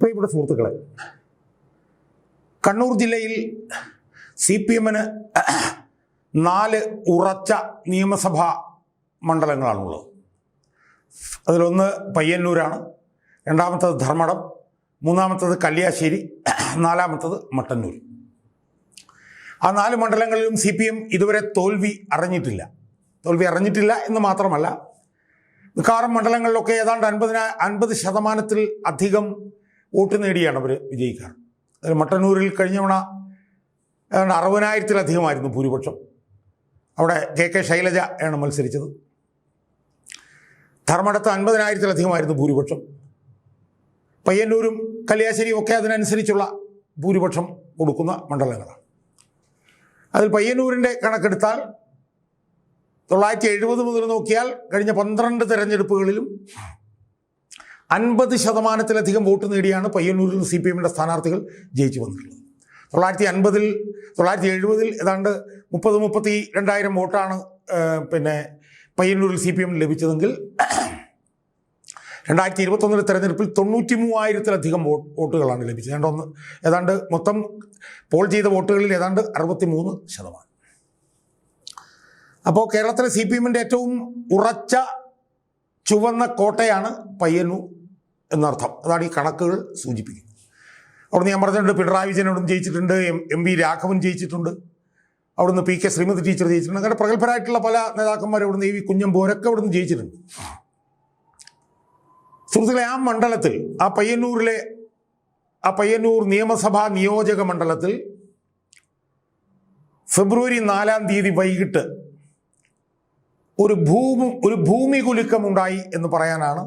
പ്രിയപ്പെട്ട സുഹൃത്തുക്കളെ കണ്ണൂർ ജില്ലയിൽ സി പി എമ്മിന് നാല് ഉറച്ച നിയമസഭാ മണ്ഡലങ്ങളാണുള്ളത്. അതിലൊന്ന് പയ്യന്നൂരാണ് രണ്ടാമത്തത് ധർമ്മടം മൂന്നാമത്തത് കല്യാശ്ശേരി നാലാമത്തത് മട്ടന്നൂർ. ആ നാല് മണ്ഡലങ്ങളിലും സി പി എം ഇതുവരെ തോൽവി അറിഞ്ഞിട്ടില്ല. തോൽവി അറിഞ്ഞിട്ടില്ല എന്ന് മാത്രമല്ല മിക്കവാറും മണ്ഡലങ്ങളിലൊക്കെ ഏതാണ്ട് അൻപതിന അൻപത് ശതമാനത്തിൽ അധികം വോട്ട് നേടിയാണ് അവർ വിജയിക്കാറ്. അതിൽ മട്ടന്നൂരിൽ കഴിഞ്ഞവണ ഏതാണ്ട് അറുപതിനായിരത്തിലധികമായിരുന്നു ഭൂരിപക്ഷം. അവിടെ കെ കെ ശൈലജ ആണ് മത്സരിച്ചത്. ധർമ്മടത്ത് അൻപതിനായിരത്തിലധികമായിരുന്നു ഭൂരിപക്ഷം. പയ്യന്നൂരും കല്യാശ്ശേരിയും ഒക്കെ അതിനനുസരിച്ചുള്ള ഭൂരിപക്ഷം കൊടുക്കുന്ന മണ്ഡലങ്ങളാണ്. അതിൽ പയ്യന്നൂരിന്റെ കണക്കെടുത്താൽ തൊള്ളായിരത്തി എഴുപത് മുതൽ നോക്കിയാൽ കഴിഞ്ഞ പന്ത്രണ്ട് തെരഞ്ഞെടുപ്പുകളിലും അൻപത് ശതമാനത്തിലധികം വോട്ട് നേടിയാണ് പയ്യന്നൂരിൽ സി പി എമ്മിന്റെ സ്ഥാനാർത്ഥികൾ ജയിച്ചു വന്നിട്ടുള്ളത്. തൊള്ളായിരത്തി അൻപതിൽ തൊള്ളായിരത്തി എഴുപതിൽ ഏതാണ്ട് മുപ്പത് മുപ്പത്തി രണ്ടായിരം വോട്ടാണ് പിന്നെ പയ്യന്നൂരിൽ സി പി എമ്മിന് ലഭിച്ചതെങ്കിൽ രണ്ടായിരത്തി ഇരുപത്തൊന്നിലെ തെരഞ്ഞെടുപ്പിൽ തൊണ്ണൂറ്റി മൂവായിരത്തിലധികം വോട്ട് വോട്ടുകളാണ് ലഭിച്ചത്. ഏതാണ്ട് ഒന്ന് ഏതാണ്ട് മൊത്തം പോൾ ചെയ്ത വോട്ടുകളിൽ ഏതാണ്ട് അറുപത്തി മൂന്ന് ശതമാനം. അപ്പോൾ കേരളത്തിലെ സി പി എമ്മിന്റെ ഏറ്റവും ഉറച്ച ചുവന്ന കോട്ടയാണ് പയ്യന്നൂർ എന്നർത്ഥം. അതാണ് ഈ കണക്കുകൾ സൂചിപ്പിക്കുന്നത്. അവിടുന്ന് ഞാൻ പറഞ്ഞിട്ടുണ്ട് പിണറായി വിജയൻ അവിടുന്ന് ജയിച്ചിട്ടുണ്ട് എം എം വി രാഘവൻ ജയിച്ചിട്ടുണ്ട്. അവിടുന്ന് പി കെ ശ്രീമതി ടീച്ചർ ജയിച്ചിട്ടുണ്ട്. അങ്ങനെ പ്രഗത്ഭരായിട്ടുള്ള പല നേതാക്കന്മാർ അവിടുന്ന് ഈ കുഞ്ഞമ്പോരൊക്കെ അവിടുന്ന് ജയിച്ചിട്ടുണ്ട്. സുഹൃത്തുക്കളെ ആ മണ്ഡലത്തിൽ ആ പയ്യന്നൂരിലെ ആ പയ്യന്നൂർ നിയമസഭാ നിയോജക മണ്ഡലത്തിൽ ഫെബ്രുവരി നാലാം തീയതി വൈകിട്ട് ഒരു ഭൂമി ഒരു ഭൂമി കുലുക്കമുണ്ടായി എന്ന് പറയാനാണ്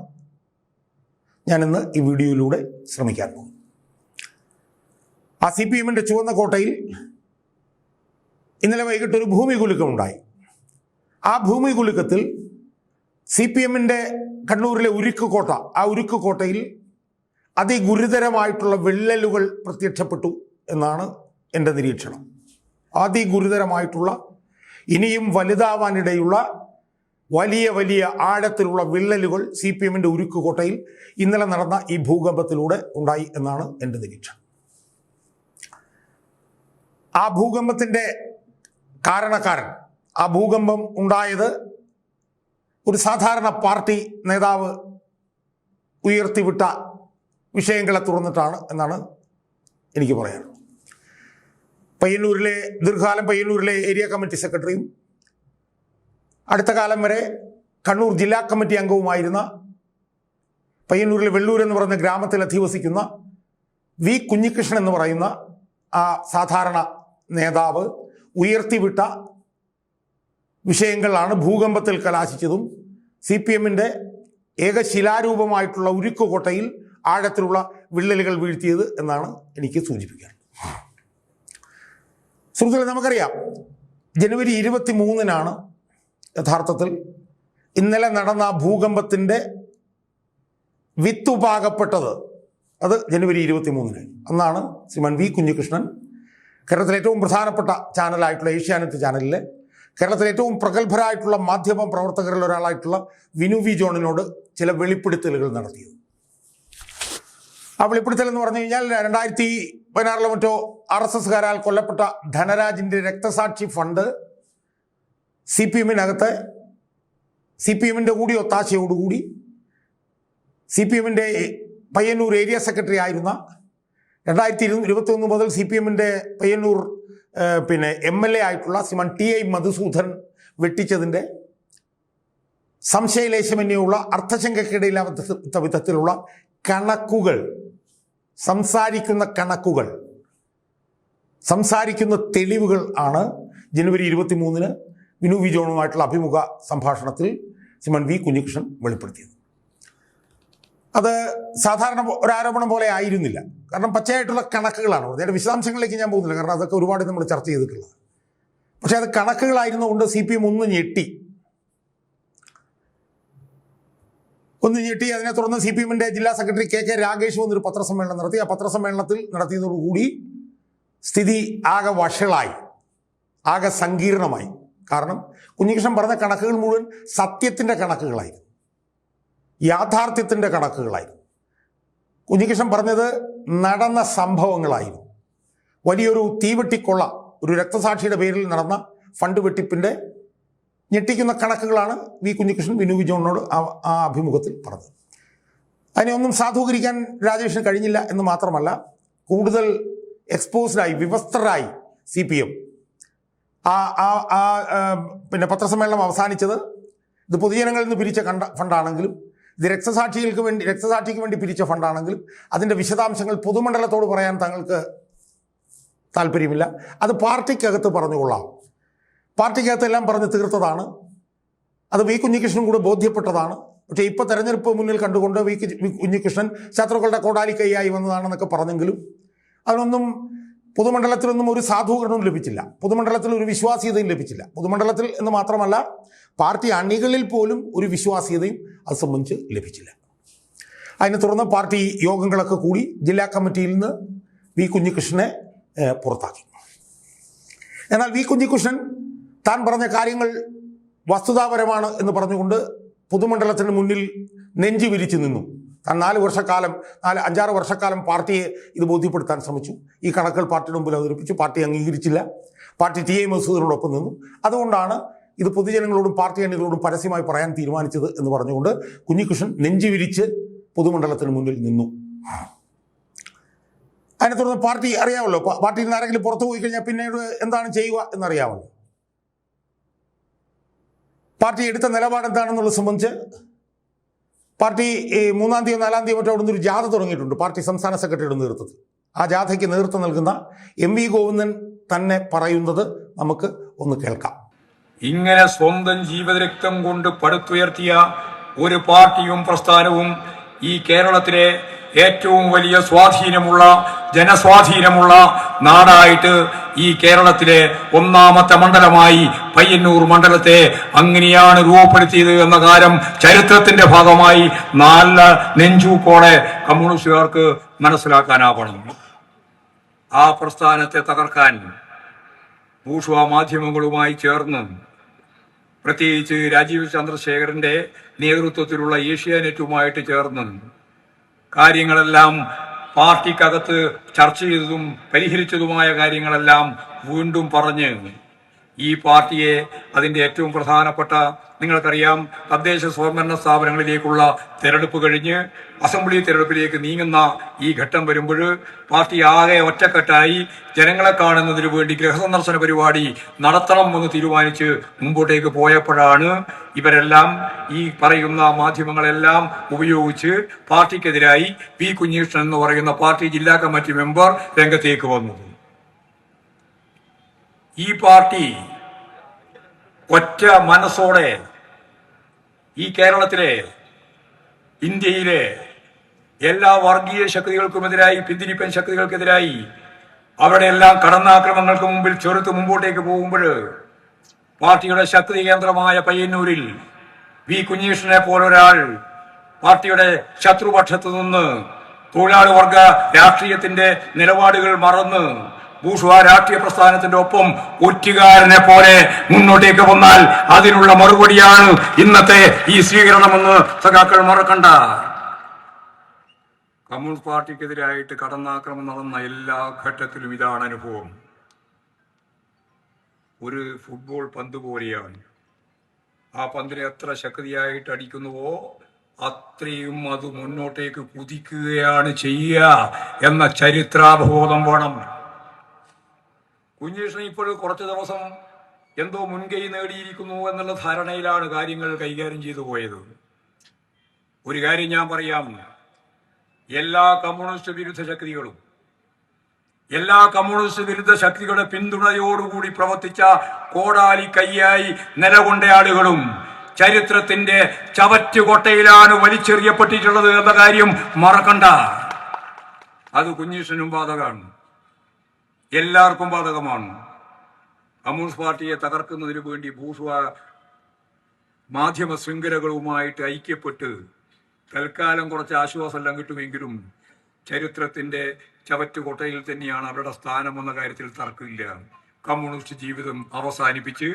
ഞാനിന്ന് ഈ വീഡിയോയിലൂടെ ശ്രമിക്കാൻ പോകും ആ സി പി എമ്മിന്റെ ചുവന്ന കോട്ടയിൽ ഇന്നലെ വൈകിട്ട് ഒരു ഭൂമി കുലുക്കമുണ്ടായി ആ ഭൂമി കുലുക്കത്തിൽ സി പി എമ്മിന്റെ കണ്ണൂരിലെ ഉരുക്ക് കോട്ട ആ ഉരുക്ക് കോട്ടയിൽ അതിഗുരുതരമായിട്ടുള്ള വിള്ളലുകൾ പ്രത്യക്ഷപ്പെട്ടു എന്നാണ് എന്റെ നിരീക്ഷണം. അതിഗുരുതരമായിട്ടുള്ള ഇനിയും വലുതാവാനിടയുള്ള വലിയ വലിയ ആഴത്തിലുള്ള വിള്ളലുകൾ സി പി എമ്മിന്റെ ഉരുക്കുകോട്ടയിൽ ഇന്നലെ നടന്ന ഈ ഭൂകമ്പത്തിലൂടെ ഉണ്ടായി എന്നാണ് എന്റെ നിരീക്ഷണം ആ ഭൂകമ്പത്തിന്റെ കാരണക്കാരൻ ആ ഭൂകമ്പം ഉണ്ടായത് ഒരു സാധാരണ പാർട്ടി നേതാവ് ഉയർത്തിവിട്ട വിഷയങ്ങളെ തുറന്നിട്ടാണ് എന്നാണ് എനിക്ക് പറയാനുള്ളത്. പയ്യന്നൂരിലെ ദീർഘകാലം പയ്യന്നൂരിലെ ഏരിയ കമ്മിറ്റി സെക്രട്ടറിയും അടുത്ത കാലം വരെ കണ്ണൂർ ജില്ലാ കമ്മിറ്റി അംഗവുമായിരുന്ന പയ്യന്നൂരിലെ വെള്ളൂർ എന്ന് പറയുന്ന ഗ്രാമത്തിൽ അധിവസിക്കുന്ന വി കുഞ്ഞികൃഷ്ണൻ എന്ന് പറയുന്ന ആ സാധാരണ നേതാവ് ഉയർത്തിവിട്ട വിഷയങ്ങളാണ് ഭൂകമ്പത്തിൽ കലാശിച്ചതും സി പി എമ്മിന്റെ ഏകശിലാരൂപമായിട്ടുള്ള ഉരുക്കുകോട്ടയിൽ ആഴത്തിലുള്ള വിള്ളലുകൾ വീഴ്ത്തിയത് എന്നാണ് എനിക്ക് സൂചിപ്പിക്കാൻ സുഹൃത്തുക്കളെ നമുക്കറിയാം ജനുവരി ഇരുപത്തി മൂന്നിനാണ് യഥാർത്ഥത്തിൽ ഇന്നലെ നടന്ന ആ ഭൂകമ്പത്തിന്റെ വിത്തുപാകപ്പെട്ടത് അത് ജനുവരി ഇരുപത്തി മൂന്നിന് അന്നാണ് ശ്രീമാൻ വി കുഞ്ഞികൃഷ്ണൻ കേരളത്തിലെ ഏറ്റവും പ്രധാനപ്പെട്ട ചാനലായിട്ടുള്ള ഏഷ്യാനെറ്റ് ചാനലിലെ കേരളത്തിലെ ഏറ്റവും പ്രഗത്ഭരായിട്ടുള്ള മാധ്യമ പ്രവർത്തകരിൽ ഒരാളായിട്ടുള്ള വിനു വി ജോണിനോട് ചില വെളിപ്പെടുത്തലുകൾ നടത്തിയത്. ആ വെളിപ്പെടുത്തൽ എന്ന് പറഞ്ഞു കഴിഞ്ഞാൽ രണ്ടായിരത്തി പതിനാറിലോ മറ്റോ ആർ എസ് എസ്കാരാൽ കൊല്ലപ്പെട്ട ധനരാജിന്റെ രക്തസാക്ഷി ഫണ്ട് സി പി എമ്മിനകത്ത് സി പി എമ്മിന്റെ കൂടി ഒത്താശയോടുകൂടി സി പി എമ്മിന്റെ പയ്യന്നൂർ ഏരിയ സെക്രട്ടറി ആയിരുന്ന രണ്ടായിരത്തി ഇരു ഇരുപത്തി ഒന്ന് മുതൽ സി പി എമ്മിന്റെ പയ്യന്നൂർ പിന്നെ എം എൽ എ ആയിട്ടുള്ള ശ്രീമാൻ ടി ഐ മധുസൂദൻ വെട്ടിച്ചതിന്റെ സംശയലേശമന്യുള്ള അർത്ഥശങ്കയ്ക്കിടയില്ലാത്ത വിധത്തിലുള്ള കണക്കുകൾ സംസാരിക്കുന്ന കണക്കുകൾ സംസാരിക്കുന്ന തെളിവുകൾ ആണ് ജനുവരി ഇരുപത്തി മൂന്നിന് വിനു വി ജോണുമായിട്ടുള്ള അഭിമുഖ സംഭാഷണത്തിൽ സിമൺ വി കുഞ്ഞികൃഷ്ണൻ വെളിപ്പെടുത്തിയത്. അത് സാധാരണ ഒരാരോപണം പോലെ ആയിരുന്നില്ല. കാരണം പച്ചയായിട്ടുള്ള കണക്കുകളാണ്. അതിന്റെ വിശദാംശങ്ങളിലേക്ക് ഞാൻ പോകുന്നില്ല. കാരണം അതൊക്കെ ഒരുപാട് നമ്മൾ ചർച്ച ചെയ്തിട്ടുള്ളത്. പക്ഷേ അത് കണക്കുകളായിരുന്നുകൊണ്ട് സി പി എം ഒന്ന് ഞെട്ടി. ഒന്ന് ഞെട്ടി. അതിനെ തുടർന്ന് സി പി എമ്മിന്റെ ജില്ലാ സെക്രട്ടറി കെ കെ രാഗേഷ് വന്നൊരു പത്രസമ്മേളനം നടത്തി. ആ പത്രസമ്മേളനത്തിൽ നടത്തിയതോടുകൂടി സ്ഥിതി ആകെ വഷളായി. ആകെ സങ്കീർണമായി. കാരണം കുഞ്ഞികൃഷ്ണൻ പറഞ്ഞ കണക്കുകൾ മുഴുവൻ സത്യത്തിന്റെ കണക്കുകളായിരുന്നു. യാഥാർത്ഥ്യത്തിന്റെ കണക്കുകളായിരുന്നു. കുഞ്ഞികൃഷ്ണൻ പറഞ്ഞത് നടന്ന സംഭവങ്ങളായിരുന്നു. വലിയൊരു തീവെട്ടിക്കൊള്ള ഒരു രക്തസാക്ഷിയുടെ പേരിൽ നടന്ന ഫണ്ട് വെട്ടിപ്പിന്റെ ഞെട്ടിക്കുന്ന കണക്കുകളാണ് വി കുഞ്ഞികൃഷ്ണൻ വിനു വിജോണിനോട് ആ അഭിമുഖത്തിൽ പറഞ്ഞത്. അതിനെ ഒന്നും സാധൂകരിക്കാൻ രാജേഷിന് കഴിഞ്ഞില്ല എന്ന് മാത്രമല്ല കൂടുതൽ എക്സ്പോസ്ഡായി വിവസ്ത്രരായി സി പി എം ആ ആ ആ പിന്നെ പത്രസമ്മേളനം അവസാനിച്ചത്. ഇത് പൊതുജനങ്ങളിൽ നിന്ന് പിരിച്ച കണ്ട ഫണ്ടാണെങ്കിലും ഇത് രക്തസാക്ഷികൾക്ക് വേണ്ടി രക്തസാക്ഷിക്ക് വേണ്ടി പിരിച്ച ഫണ്ടാണെങ്കിലും അതിന്റെ വിശദാംശങ്ങൾ പൊതുമണ്ഡലത്തോട് പറയാൻ തങ്ങൾക്ക് താല്പര്യമില്ല. അത് പാർട്ടിക്കകത്ത് പറഞ്ഞുകൊള്ളാം പാർട്ടിക്കകത്ത് എല്ലാം പറഞ്ഞ് തീർത്തതാണ്. അത് വി കുഞ്ഞികൃഷ്ണൻ കൂടെ ബോധ്യപ്പെട്ടതാണ്. പക്ഷേ ഇപ്പോൾ തെരഞ്ഞെടുപ്പ് മുന്നിൽ കണ്ടുകൊണ്ട് വി കുഞ്ഞികൃഷ്ണൻ ശത്രുക്കളുടെ കോടാലി കൈയായി വന്നതാണെന്നൊക്കെ പറഞ്ഞെങ്കിലും അതിനൊന്നും പൊതുമണ്ഡലത്തിലൊന്നും ഒരു സാധൂകരണവും ലഭിച്ചില്ല. പൊതുമണ്ഡലത്തിൽ ഒരു വിശ്വാസ്യതയും ലഭിച്ചില്ല. പൊതുമണ്ഡലത്തിൽ എന്ന് മാത്രമല്ല പാർട്ടി അണികളിൽ പോലും ഒരു വിശ്വാസ്യതയും അത് സംബന്ധിച്ച് ലഭിച്ചില്ല. അതിനെ തുടർന്ന് പാർട്ടി യോഗങ്ങളൊക്കെ കൂടി ജില്ലാ കമ്മിറ്റിയിൽ നിന്ന് വി കുഞ്ഞികൃഷ്ണനെ പുറത്താക്കി. എന്നാൽ വി കുഞ്ഞികൃഷ്ണൻ താൻ പറഞ്ഞ കാര്യങ്ങൾ വസ്തുതാപരമാണ് എന്ന് പറഞ്ഞുകൊണ്ട് പൊതുമണ്ഡലത്തിന് മുന്നിൽ നെഞ്ചു വിരിച്ചു നിന്നു. താൻ നാല് വർഷക്കാലം നാല് അഞ്ചാറ് വർഷക്കാലം പാർട്ടിയെ ഇത് ബോധ്യപ്പെടുത്താൻ ശ്രമിച്ചു. ഈ കണക്കുകൾ പാർട്ടിയുടെ മുമ്പിൽ അവതരിപ്പിച്ചു. പാർട്ടി അംഗീകരിച്ചില്ല. പാർട്ടി ടി എ മസൂദിനോടൊപ്പം നിന്നു. അതുകൊണ്ടാണ് ഇത് പൊതുജനങ്ങളോടും പാർട്ടി അണികളോടും പരസ്യമായി പറയാൻ തീരുമാനിച്ചത് എന്ന് പറഞ്ഞുകൊണ്ട് കുഞ്ഞികൃഷ്ണൻ നെഞ്ചു വിരിച്ച് പൊതുമണ്ഡലത്തിന് മുന്നിൽ നിന്നു. അതിനെ തുടർന്ന് പാർട്ടി അറിയാമല്ലോ. പാർട്ടിയിൽ നിന്ന് ആരെങ്കിലും പുറത്തു പോയി കഴിഞ്ഞാൽ പിന്നീട് എന്താണ് ചെയ്യുക എന്നറിയാമല്ലോ. പാർട്ടി എടുത്ത നിലപാട് എന്താണെന്നുള്ളത് സംബന്ധിച്ച് പാർട്ടി ഈ മൂന്നാം തീയതി നാലാം തീയതി മറ്റോ അവിടുന്ന് ഒരു ജാഥ തുടങ്ങിയിട്ടുണ്ട്. പാർട്ടി സംസ്ഥാന സെക്രട്ടറിയുടെ നേതൃത്വത്തിൽ. ആ ജാഥയ്ക്ക് നേതൃത്വം നൽകുന്ന എം വി ഗോവിന്ദൻ തന്നെ പറയുന്നത് നമുക്ക് ഒന്ന് കേൾക്കാം. ഇങ്ങനെ സ്വന്തം ജീവിതരക്തം കൊണ്ട് പടുത്തുയർത്തിയ ഒരു പാർട്ടിയും പ്രസ്ഥാനവും ഈ കേരളത്തിലെ ഏറ്റവും വലിയ സ്വാധീനമുള്ള ജനസ്വാധീനമുള്ള നാടായിട്ട് ഈ കേരളത്തിലെ ഒന്നാമത്തെ മണ്ഡലമായി പയ്യന്നൂർ മണ്ഡലത്തെ അങ്ങനെയാണ് രൂപപ്പെടുത്തിയത് എന്ന കാര്യം ചരിത്രത്തിന്റെ ഭാഗമായി നല്ല നെഞ്ചൂക്കോടെ കമ്മ്യൂണിസ്റ്റുകാർക്ക് മനസ്സിലാക്കാനാവണം. ആ പ്രസ്ഥാനത്തെ തകർക്കാൻ ഭൂഷ്വ മാധ്യമങ്ങളുമായി ചേർന്ന് പ്രത്യേകിച്ച് രാജീവ് ചന്ദ്രശേഖരന്റെ നേതൃത്വത്തിലുള്ള ഏഷ്യാനെറ്റുമായിട്ട് ചേർന്ന് കാര്യങ്ങളെല്ലാം പാർട്ടിക്കകത്ത് ചർച്ച ചെയ്തതും പരിഹരിച്ചതുമായ കാര്യങ്ങളെല്ലാം വീണ്ടും പറഞ്ഞ് ഈ പാർട്ടിയെ അതിന്റെ ഏറ്റവും പ്രധാനപ്പെട്ട നിങ്ങൾക്കറിയാം തദ്ദേശ സ്വയംഭരണ സ്ഥാപനങ്ങളിലേക്കുള്ള തെരഞ്ഞെടുപ്പ് കഴിഞ്ഞ് അസംബ്ലി തെരഞ്ഞെടുപ്പിലേക്ക് നീങ്ങുന്ന ഈ ഘട്ടം വരുമ്പോൾ പാർട്ടി ആകെ ഒറ്റക്കെട്ടായി ജനങ്ങളെ കാണുന്നതിന് വേണ്ടി ഗൃഹസന്ദർശന പരിപാടി നടത്തണം എന്ന് തീരുമാനിച്ച് മുമ്പോട്ടേക്ക് പോയപ്പോഴാണ് ഇവരെല്ലാം ഈ പറയുന്ന മാധ്യമങ്ങളെല്ലാം ഉപയോഗിച്ച് പാർട്ടിക്കെതിരായി പി കുഞ്ഞികൃഷ്ണൻ എന്ന് പറയുന്ന പാർട്ടി ജില്ലാ കമ്മിറ്റി മെമ്പർ രംഗത്തേക്ക് വന്നത്. ഈ പാർട്ടി ഒറ്റ മനസ്സോടെ ഈ കേരളത്തിലെ ഇന്ത്യയിലെ എല്ലാ വർഗീയ ശക്തികൾക്കുമെതിരായി പിന്തിരിപ്പൻ ശക്തികൾക്കെതിരായി അവരുടെ എല്ലാം കടന്നാക്രമങ്ങൾക്ക് മുമ്പിൽ ചെറുത്ത് മുമ്പോട്ടേക്ക് പോകുമ്പോൾ പാർട്ടിയുടെ ശക്തി കേന്ദ്രമായ പയ്യന്നൂരിൽ വി. കുഞ്ഞീഷനെ പോലൊരാൾ പാർട്ടിയുടെ ശത്രുപക്ഷത്തു നിന്ന് തൊഴിലാളി വർഗ രാഷ്ട്രീയത്തിന്റെ നിലപാടുകൾ മറന്ന് ഭൂഷ്വ രാഷ്ട്രീയ പ്രസ്ഥാനത്തിന്റെ ഒപ്പം ഒറ്റുകാരനെ പോലെ മുന്നോട്ടേക്ക് വന്നാൽ അതിനുള്ള മറുപടിയാണ് ഇന്നത്തെ ഈ സ്വീകരണമെന്ന് സഖാക്കൾ മറക്കണ്ട കമ്മ്യൂണിസ്റ്റ് പാർട്ടിക്കെതിരായിട്ട് കടന്നാക്രമം നടന്ന എല്ലാ ഘട്ടത്തിലും ഇതാണ് അനുഭവം. ഒരു ഫുട്ബോൾ പന്ത് പോലെയാണ്. ആ പന്തിനെ എത്ര ശക്തിയായിട്ട് അടിക്കുന്നുവോ അത്രയും അത് മുന്നോട്ടേക്ക് കുതിക്കുകയാണ് ചെയ്യുക എന്ന ചരിത്രാബോധം വേണം. കുഞ്ഞീഷ്ണൻ ഇപ്പോൾ കുറച്ച് ദിവസം എന്തോ മുൻകൈ നേടിയിരിക്കുന്നു എന്നുള്ള ധാരണയിലാണ് കാര്യങ്ങൾ കൈകാര്യം ചെയ്തു പോയത്. ഒരു കാര്യം ഞാൻ പറയാം. എല്ലാ കമ്മ്യൂണിസ്റ്റ് വിരുദ്ധ ശക്തികളും എല്ലാ കമ്മ്യൂണിസ്റ്റ് വിരുദ്ധ ശക്തികളുടെ പിന്തുണയോടുകൂടി പ്രവർത്തിച്ച കോടാലി കൈയായി നിലകൊണ്ട ആളുകളും ചരിത്രത്തിന്റെ ചവറ്റുകൊട്ടയിലാണ് വലിച്ചെറിയപ്പെട്ടിട്ടുള്ളത് എന്ന കാര്യം മറക്കണ്ട. അത് കുഞ്ഞീഷനും ബാധകമാണ്. എല്ലാവർക്കും ബാധകമാണ്. കമ്മ്യൂണിസ്റ്റ് പാർട്ടിയെ തകർക്കുന്നതിന് വേണ്ടി ഭൂഷ്വ മാധ്യമ ശൃംഖലകളുമായിട്ട് ഐക്യപ്പെട്ട് തൽക്കാലം കുറച്ച് ആശ്വാസമെല്ലാം കിട്ടുമെങ്കിലും ചരിത്രത്തിന്റെ ചവറ്റുകൊട്ടയിൽ തന്നെയാണ് അവരുടെ സ്ഥാനം എന്ന കാര്യത്തിൽ തർക്കമില്ല. കമ്മ്യൂണിസ്റ്റ് ജീവിതം അവസാനിപ്പിച്ച്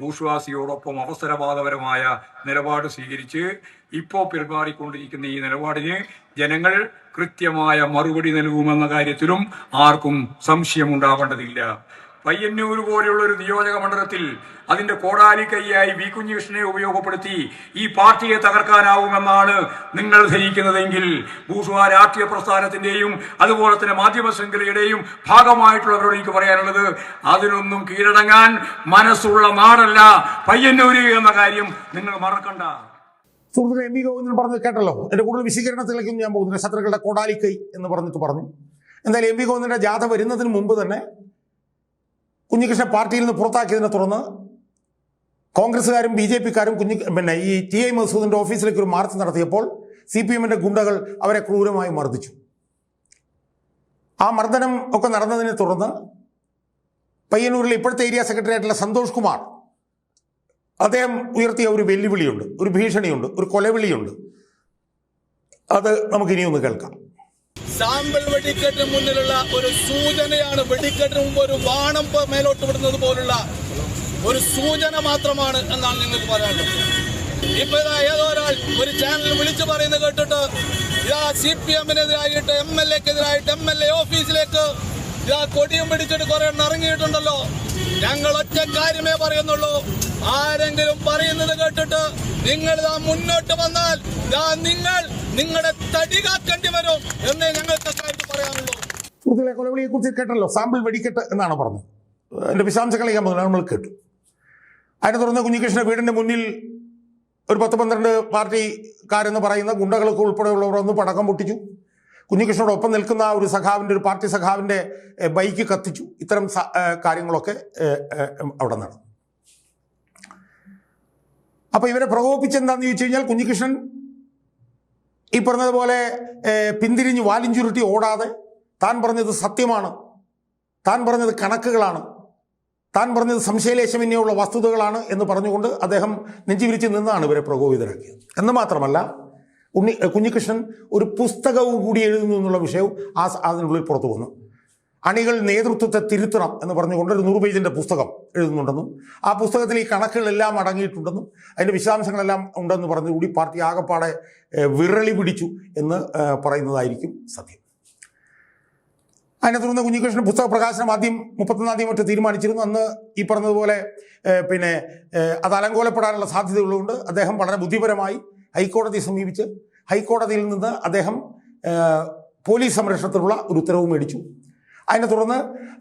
ഭൂഷ്വാസിയോടൊപ്പം അവസരവാദപരമായ നിലപാട് സ്വീകരിച്ച് ഇപ്പോൾ പെരുമാറിക്കൊണ്ടിരിക്കുന്ന ഈ നിലപാടിന് ജനങ്ങൾ കൃത്യമായ മറുപടി നൽകുമെന്ന കാര്യത്തിലും ആർക്കും സംശയമുണ്ടാവേണ്ടതില്ല. പയ്യന്നൂർ പോലെയുള്ള ഒരു നിയോജക മണ്ഡലത്തിൽ അതിന്റെ കോടാലി കൈയായി വി കുഞ്ഞികൃഷ്ണനെ ഉപയോഗപ്പെടുത്തി ഈ പാർട്ടിയെ തകർക്കാനാവുമെന്നാണ് നിങ്ങൾ ധരിക്കുന്നതെങ്കിൽ ഭൂഷ്വ രാഷ്ട്രീയ പ്രസ്ഥാനത്തിന്റെയും അതുപോലെ തന്നെ മാധ്യമ ശൃംഖലയുടെയും ഭാഗമായിട്ടുള്ളവരോട് എനിക്ക് പറയാനുള്ളത് അതിനൊന്നും കീഴടങ്ങാൻ മനസ്സുള്ള നാടല്ല പയ്യന്നൂര് എന്ന കാര്യം നിങ്ങൾ മറക്കണ്ട. സുഹൃത്തുക്കളെ എം വി ഗോവിന്ദൻ പറഞ്ഞത് കേട്ടല്ലോ. എന്റെ കൂടുതൽ വിശദീകരണത്തിലേക്കും ഞാൻ പോകുന്നില്ല ശത്രുക്കളുടെ കോടാലിക്കൈ എന്ന് പറഞ്ഞിട്ട് പറഞ്ഞു. എന്തായാലും എം വി ഗോവിന്ദന്റെ ജാഥ വരുന്നതിന് മുമ്പ് തന്നെ കുഞ്ഞികൃഷ്ണൻ പാർട്ടിയിൽ നിന്ന് പുറത്താക്കിയതിനെ തുടർന്ന് കോൺഗ്രസ്സുകാരും ബി ജെ പിക്കാരും കുഞ്ഞി പിന്നെ ഈ ടി ഐ മസൂദിന്റെ ഓഫീസിലേക്ക് ഒരു മാർച്ച് നടത്തിയപ്പോൾ സി പി എമ്മിന്റെ ഗുണ്ടകൾ അവരെ ക്രൂരമായി മർദ്ദിച്ചു. ആ മർദ്ദനം ഒക്കെ നടന്നതിനെ തുടർന്ന് പയ്യന്നൂരിലെ ഇപ്പോഴത്തെ ഏരിയ സെക്രട്ടറി ആയിട്ടുള്ള സന്തോഷ് കുമാർ അദ്ദേഹം ഉയർത്തിയ ഒരു വെല്ലുവിളിയുണ്ട് ഒരു ഭീഷണിയുണ്ട് ഒരു കൊലവിളിയുണ്ട്. അത് നമുക്ക് ഇനിയൊന്ന് ഒന്ന് കേൾക്കാം. സാമ്പിൾ വെടിക്കെട്ടിന് മുന്നിലുള്ള ഒരു സൂചനയാണ് വെടിക്കെട്ടിന് മുമ്പ് ഒരു വാണം മേലോട്ട് വിടുന്നത് പോലുള്ള ഒരു സൂചന മാത്രമാണ് എന്നാണ് നിങ്ങൾക്ക് പറയാനുള്ളത്. ഇപ്പൊ ഇതാ ഏതോ ഒരാൾ ഒരു ചാനൽ വിളിച്ചു പറയുന്നത് കേട്ടിട്ട് ഇതാ സി പി എമ്മിനെതിരായിട്ട് എം എൽ എക്കെതിരായിട്ട് എം എൽ എ ഓഫീസിലേക്ക് ഇതാ കൊടിയും പിടിച്ചിട്ട് കുറെ എണ്ണം ഇറങ്ങിയിട്ടുണ്ടല്ലോ. ഞങ്ങൾ ഒറ്റ കാര്യമേ പറയുന്നുള്ളൂ. ആരെങ്കിലും പറയുന്നത് കേട്ടിട്ട് നിങ്ങൾ ഇതാ മുന്നോട്ട് വന്നാൽ ഇതാ നിങ്ങൾ നിങ്ങളുടെ തടി കാക്കേണ്ടി വരും എന്നേ ഞങ്ങൾക്ക് പറയാനുള്ളൂ. സുഹൃത്തുക്കളെ കൊലവിളിയെ കുറിച്ച് കേട്ടല്ലോ. സാമ്പിൾ വെടിക്കെട്ട് എന്നാണ് പറഞ്ഞത്. എന്റെ വിശാംശങ്ങളെ ഞാൻ നമ്മൾ കേട്ടു. അതിനെ തുടർന്ന് കുഞ്ഞികൃഷ്ണ വീടിന്റെ മുന്നിൽ ഒരു പത്ത് പന്ത്രണ്ട് പാർട്ടിക്കാരെന്ന് പറയുന്ന ഗുണ്ടകളൊക്കെ ഉൾപ്പെടെയുള്ളവർ ഒന്ന് പടക്കം പൊട്ടിച്ചു. കുഞ്ഞികൃഷ്ണനോടൊപ്പം നിൽക്കുന്ന ഒരു സഖാവിന്റെ ഒരു പാർട്ടി സഖാവിന്റെ ബൈക്ക് കത്തിച്ചു. ഇത്തരം കാര്യങ്ങളൊക്കെ അവിടെ നടന്നു. അപ്പോൾ ഇവരെ പ്രകോപിപ്പിച്ചെന്താന്ന് ചോദിച്ചു കഴിഞ്ഞാൽ കുഞ്ഞികൃഷ്ണൻ ഈ പറഞ്ഞതുപോലെ പിന്തിരിഞ്ഞ് വാലിഞ്ചുരുട്ടി ഓടാതെ താൻ പറഞ്ഞത് സത്യമാണ് താൻ പറഞ്ഞത് കണക്കുകളാണ് താൻ പറഞ്ഞത് സംശയലേശമന്യുള്ള വസ്തുതകളാണ് എന്ന് പറഞ്ഞുകൊണ്ട് അദ്ദേഹം നെഞ്ചുവിരിച്ച് നിന്നാണ് ഇവരെ പ്രകോപിതരാക്കിയത്. എന്ന് മാത്രമല്ല ഉണ്ണി കുഞ്ഞികൃഷ്ണൻ ഒരു പുസ്തകവും കൂടി എഴുതുന്നു എന്നുള്ള വിഷയവും ആ അതിനുള്ളിൽ പുറത്തു വന്നു. അണികൾ നേതൃത്വത്തെ തിരുത്തണം എന്ന് പറഞ്ഞുകൊണ്ട് ഒരു നൂറ് പേജിന്റെ പുസ്തകം എഴുതുന്നുണ്ടെന്നും ആ പുസ്തകത്തിൽ ഈ കണക്കുകളെല്ലാം അടങ്ങിയിട്ടുണ്ടെന്നും അതിന്റെ വിശദാംശങ്ങളെല്ലാം ഉണ്ടെന്ന് പറഞ്ഞുകൂടി പാർട്ടി ആകപ്പാടെ വിരളി പിടിച്ചു എന്ന് പറയുന്നതായിരിക്കും സത്യം. അതിനെ തുടർന്ന് കുഞ്ഞികൃഷ്ണൻ പുസ്തക പ്രകാശനം ആദ്യം മുപ്പത്തൊന്നാം തീയതി മറ്റ് തീരുമാനിച്ചിരുന്നു. അന്ന് ഈ പറഞ്ഞതുപോലെ പിന്നെ അത് അലങ്കോലപ്പെടാനുള്ള സാധ്യതയുള്ളതുകൊണ്ട് അദ്ദേഹം വളരെ ബുദ്ധിപരമായി ഹൈക്കോടതിയെ സമീപിച്ച് ഹൈക്കോടതിയിൽ നിന്ന് അദ്ദേഹം പോലീസ് സംരക്ഷണത്തിനുള്ള ഒരു ഉത്തരവ് മേടിച്ചു. അതിനെ തുടർന്ന്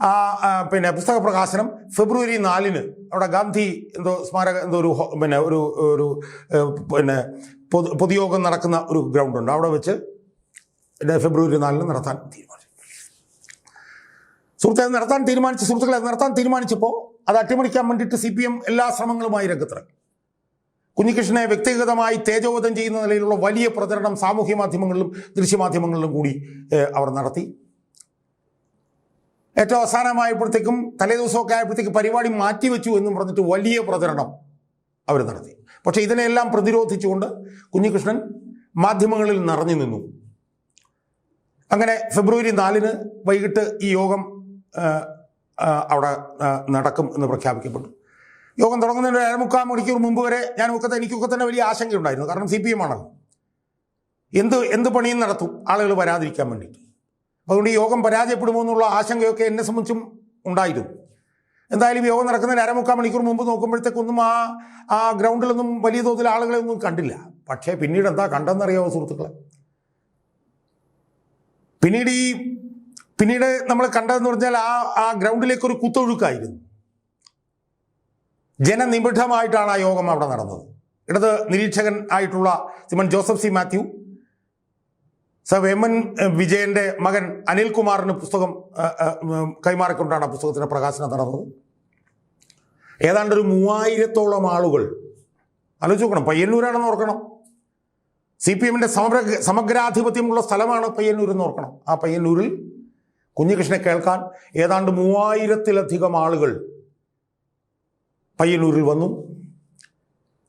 ആ പിന്നെ പുസ്തക പ്രകാശനം ഫെബ്രുവരി നാലിന് അവിടെ ഗാന്ധി എന്തോ സ്മാരക എന്തോ ഒരു പിന്നെ ഒരു ഒരു പിന്നെ പൊതു പൊതുയോഗം നടക്കുന്ന ഒരു ഗ്രൗണ്ടുണ്ട്. അവിടെ വെച്ച് ഫെബ്രുവരി നാലിന് നടത്താൻ തീരുമാനിച്ചു. സുഹൃത്തെ നടത്താൻ തീരുമാനിച്ചു സുഹൃത്തുക്കളെ നടത്താൻ തീരുമാനിച്ചപ്പോൾ അത് അട്ടിമറിക്കാൻ വേണ്ടിയിട്ട് സി പി എം എല്ലാ ശ്രമങ്ങളുമായി രംഗത്തിറങ്ങി. കുഞ്ഞികൃഷ്ണനെ വ്യക്തിഗതമായി തേജോവധം ചെയ്യുന്ന നിലയിലുള്ള വലിയ പ്രചരണം സാമൂഹ്യ മാധ്യമങ്ങളിലും ദൃശ്യമാധ്യമങ്ങളിലും കൂടി അവർ നടത്തി. ഏറ്റവും അവസാനമായപ്പോഴത്തേക്കും തലേദിവസമൊക്കെ ആയപ്പോഴത്തേക്ക് പരിപാടി മാറ്റിവെച്ചു എന്നും പറഞ്ഞിട്ട് വലിയ പ്രചരണം അവർ നടത്തി. പക്ഷേ ഇതിനെല്ലാം പ്രതിരോധിച്ചുകൊണ്ട് കുഞ്ഞികൃഷ്ണൻ മാധ്യമങ്ങളിൽ നിറഞ്ഞു നിന്നു. അങ്ങനെ ഫെബ്രുവരി നാലിന് വൈകിട്ട് ഈ യോഗം അവിടെ നടക്കും എന്ന് പ്രഖ്യാപിക്കപ്പെട്ടു. യോഗം തുടങ്ങുന്നതിന് ഒരു അരമുക്കാൽ മണിക്കൂർ മുമ്പ് വരെ ഞാൻ ഒക്കെ എനിക്കൊക്കെ തന്നെ വലിയ ആശങ്കയുണ്ടായിരുന്നു. കാരണം സി പി എം ആണല്ലോ. എന്ത് എന്ത് പണിയും നടത്തും. ആളുകൾ വരാതിരിക്കാൻ വേണ്ടിയിട്ട്. അതുകൊണ്ട് ഈ യോഗം പരാജയപ്പെടുമോ എന്നുള്ള ആശങ്കയൊക്കെ എന്നെ സംബന്ധിച്ചും ഉണ്ടായിരുന്നു. എന്തായാലും യോഗം നടക്കുന്നതിന് അരമുക്കാൽ മണിക്കൂർ മുമ്പ് നോക്കുമ്പോഴത്തേക്കൊന്നും ആ ആ ഗ്രൗണ്ടിലൊന്നും വലിയ തോതിൽ ആളുകളെ ഒന്നും കണ്ടില്ല. പക്ഷേ പിന്നീട് എന്താ കണ്ടെന്നറിയാമോ സുഹൃത്തുക്കളെ? പിന്നീട് ഈ പിന്നീട് നമ്മൾ കണ്ടതെന്ന് പറഞ്ഞാൽ ആ ആ ഗ്രൗണ്ടിലേക്ക് ഒരു കുത്തൊഴുക്കായിരുന്നു. ജനനിബിഡമായിട്ടാണ് ആ യോഗം അവിടെ നടന്നത്. ഇടത് നിരീക്ഷകൻ ആയിട്ടുള്ള Simon Joseph C Mathew sir M വിജയന്റെ മകൻ അനിൽകുമാറിന് പുസ്തകം കൈമാറിക്കൊണ്ടാണ് ആ പുസ്തകത്തിന്റെ പ്രകാശനം നടന്നത്. ഏതാണ്ട് ഒരു മൂവായിരത്തോളം ആളുകൾ ആലോചിച്ച് നോക്കണം പയ്യന്നൂരാണെന്ന് ഓർക്കണം. സി പി എമ്മിന്റെ സമഗ്ര സമഗ്രാധിപത്യമുള്ള സ്ഥലമാണ് പയ്യന്നൂർ എന്ന് ഓർക്കണം. ആ പയ്യന്നൂരിൽ കുഞ്ഞികൃഷ്ണനെ കേൾക്കാൻ ഏതാണ്ട് മൂവായിരത്തിലധികം ആളുകൾ പയ്യന്നൂരിൽ വന്നു.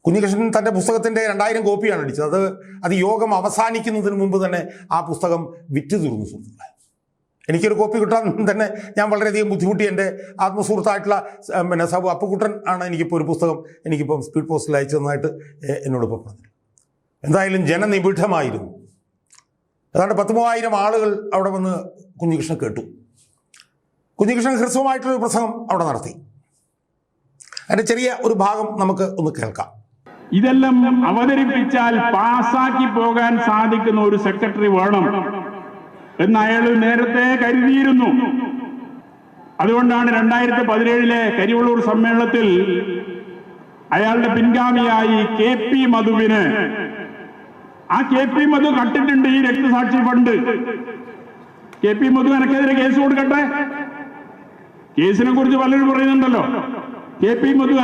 കുഞ്ഞികൃഷ്ണൻ തന്റെ പുസ്തകത്തിന്റെ രണ്ടായിരം കോപ്പിയാണ് അടിച്ചത്. അത് അത് യോഗം അവസാനിക്കുന്നതിന് മുമ്പ് തന്നെ ആ പുസ്തകം വിറ്റ് തീർന്നു സുഹൃത്തുക്കളെ. എനിക്കൊരു കോപ്പി കിട്ടാൻ തന്നെ ഞാൻ വളരെയധികം ബുദ്ധിമുട്ടി. എന്റെ ആത്മസുഹൃത്തായിട്ടുള്ള പിന്നെ സബു അപ്പുക്കുട്ടൻ ആണ് എനിക്കിപ്പോൾ ഒരു പുസ്തകം എനിക്കിപ്പം സ്പീഡ് പോസ്റ്റിൽ അയച്ചു തന്നതായിട്ട് എന്നോടൊപ്പം പറഞ്ഞു എന്തായാലും ജനനിബിഡമായിരുന്നു ഏതാണ്ട് പത്ത് മൂവായിരം ആളുകൾ അവിടെ വന്ന് കുഞ്ഞികൃഷ്ണൻ കേട്ടു. കുഞ്ഞികൃഷ്ണൻ ഹ്രസ്വമായിട്ടൊരു പ്രസംഗം അവിടെ നടത്തി. അതിന്റെ ചെറിയ ഒരു ഭാഗം നമുക്ക് ഒന്ന് കേൾക്കാം. ഇതെല്ലാം അവതരിപ്പിച്ചാൽ പാസാക്കി പോകാൻ സാധിക്കുന്ന ഒരു സെക്രട്ടറി വേണം എന്ന് അയാൾ നേരത്തെ കരുതിയിരുന്നു. അതുകൊണ്ടാണ് രണ്ടായിരത്തി പതിനേഴിലെ കരിവള്ളൂർ സമ്മേളനത്തിൽ അയാളുടെ പിൻഗാമിയായി കെ പി മധുവിന് ആ കെ പി മധു കട്ടിട്ടുണ്ട് ഈ രക്തസാക്ഷി ഫണ്ട്. കെ പി മധു എനക്കെതിരെ കേസ് കൊടുക്കട്ടെ? കേസിനെ കുറിച്ച് പലരും പറയുന്നുണ്ടല്ലോ. കെ പി മധു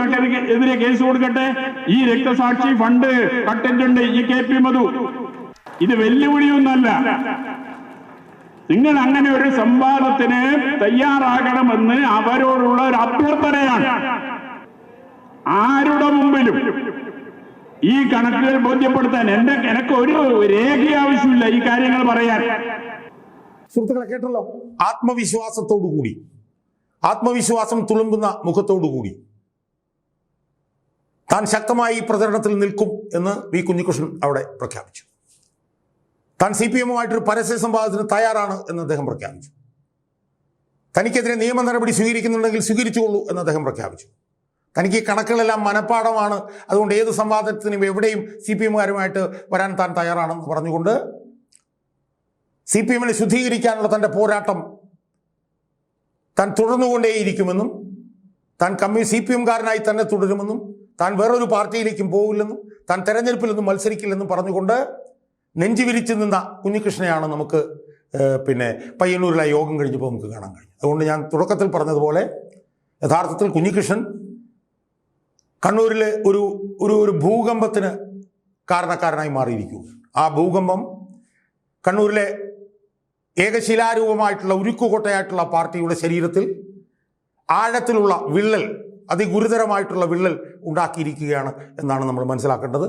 എതിരെ കേസ് കൊടുക്കട്ടെ? ഈ രക്തസാക്ഷി ഫണ്ട് കട്ടിട്ടുണ്ട്. ഈ കെ പി മധു. ഇത് വെല്ലുവിളിയൊന്നല്ല നിങ്ങൾ അങ്ങനെ ഒരു സംവാദത്തിന് തയ്യാറാകണമെന്ന് അവരോടുള്ള ഒരു അഭ്യർത്ഥനയാണ്. ആരുടെ മുമ്പിലും ഈ കണക്കുകൾ ബോധ്യപ്പെടുത്താൻ എന്റെ എനിക്ക് ഒരു രേഖ ആവശ്യമില്ല ഈ കാര്യങ്ങൾ പറയാൻ. സുഹൃത്തുക്കളെ കേട്ടല്ലോ? ആത്മവിശ്വാസത്തോടു കൂടി ആത്മവിശ്വാസം തുളുമ്പുന്ന മുഖത്തോടുകൂടി താൻ ശക്തമായി പ്രചരണത്തിൽ നിൽക്കും എന്ന് വി കുഞ്ഞികൃഷ്ണൻ അവിടെ പ്രഖ്യാപിച്ചു. താൻ സി പി എമ്മുമായിട്ടൊരു പരസ്യ സംവാദത്തിന് തയ്യാറാണ് എന്ന് അദ്ദേഹം പ്രഖ്യാപിച്ചു. തനിക്കെതിരെ നിയമ നടപടി സ്വീകരിക്കുന്നുണ്ടെങ്കിൽ സ്വീകരിച്ചുകൊള്ളൂ എന്ന് അദ്ദേഹം പ്രഖ്യാപിച്ചു. തനിക്ക് കണക്കുകളെല്ലാം മനഃപ്പാടമാണ്. അതുകൊണ്ട് ഏത് സംവാദത്തിനും എവിടെയും സി പി എമ്മുകാരുമായിട്ട് വരാൻ താൻ തയ്യാറാണെന്ന് പറഞ്ഞുകൊണ്ട് സി പി എമ്മിനെ ശുദ്ധീകരിക്കാനുള്ള തന്റെ പോരാട്ടം താൻ തുടർന്നുകൊണ്ടേയിരിക്കുമെന്നും താൻ കമ്മ്യൂ സി പി എംകാരനായി തന്നെ തുടരുമെന്നും താൻ വേറൊരു പാർട്ടിയിലേക്കും പോകില്ലെന്നും താൻ തെരഞ്ഞെടുപ്പിലൊന്നും മത്സരിക്കില്ലെന്നും പറഞ്ഞുകൊണ്ട് നെഞ്ചു വിരിച്ചു നിന്ന കുഞ്ഞികൃഷ്ണയാണ് നമുക്ക് പിന്നെ പയ്യന്നൂരിലെ യോഗം കഴിഞ്ഞപ്പോൾ നമുക്ക് കാണാൻ കഴിഞ്ഞു അതുകൊണ്ട് ഞാൻ തുടക്കത്തിൽ പറഞ്ഞതുപോലെ യഥാർത്ഥത്തിൽ കുഞ്ഞികൃഷ്ണൻ കണ്ണൂരിലെ ഒരു ഒരു ഒരു ഭൂകമ്പത്തിന് കാരണക്കാരനായി മാറിയിരിക്കുകയാണ് ആ ഭൂകമ്പം കണ്ണൂരിലെ ഏകശിലാരൂപമായിട്ടുള്ള ഉരുക്കുകോട്ടയായിട്ടുള്ള പാർട്ടിയുടെ ശരീരത്തിൽ ആഴത്തിലുള്ള വിള്ളൽ അതിഗുരുതരമായിട്ടുള്ള വിള്ളൽ ഉണ്ടാക്കിയിരിക്കുകയാണ് എന്നാണ് നമ്മൾ മനസ്സിലാക്കേണ്ടത്.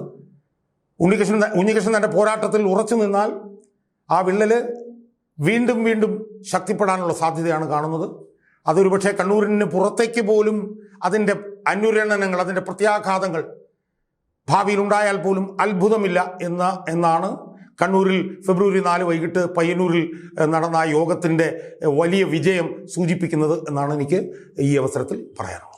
ഉണ്ണികൃഷ്ണൻ ഉണ്ണികൃഷ്ണൻ തന്റെ പോരാട്ടത്തിൽ ഉറച്ചു നിന്നാൽ ആ വിള്ളൽ വീണ്ടും വീണ്ടും ശക്തിപ്പെടാനുള്ള സാധ്യതയാണ് കാണുന്നത്. അതൊരു പക്ഷേ കണ്ണൂരിന് പുറത്തേക്ക് പോലും അതിന്റെ അനുരണനങ്ങൾ അതിന്റെ പ്രത്യാഘാതങ്ങൾ ഭാവിയിൽ ഉണ്ടായാൽ പോലും അത്ഭുതമില്ല എന്ന എന്നാണ് കണ്ണൂരിൽ ഫെബ്രുവരി നാല് വൈകിട്ട് പയ്യന്നൂരിൽ നടന്ന യോഗത്തിന്റെ വലിയ വിജയം സൂചിപ്പിക്കുന്നത് എന്നാണ് എനിക്ക് ഈ അവസരത്തിൽ പറയാനുള്ളത്.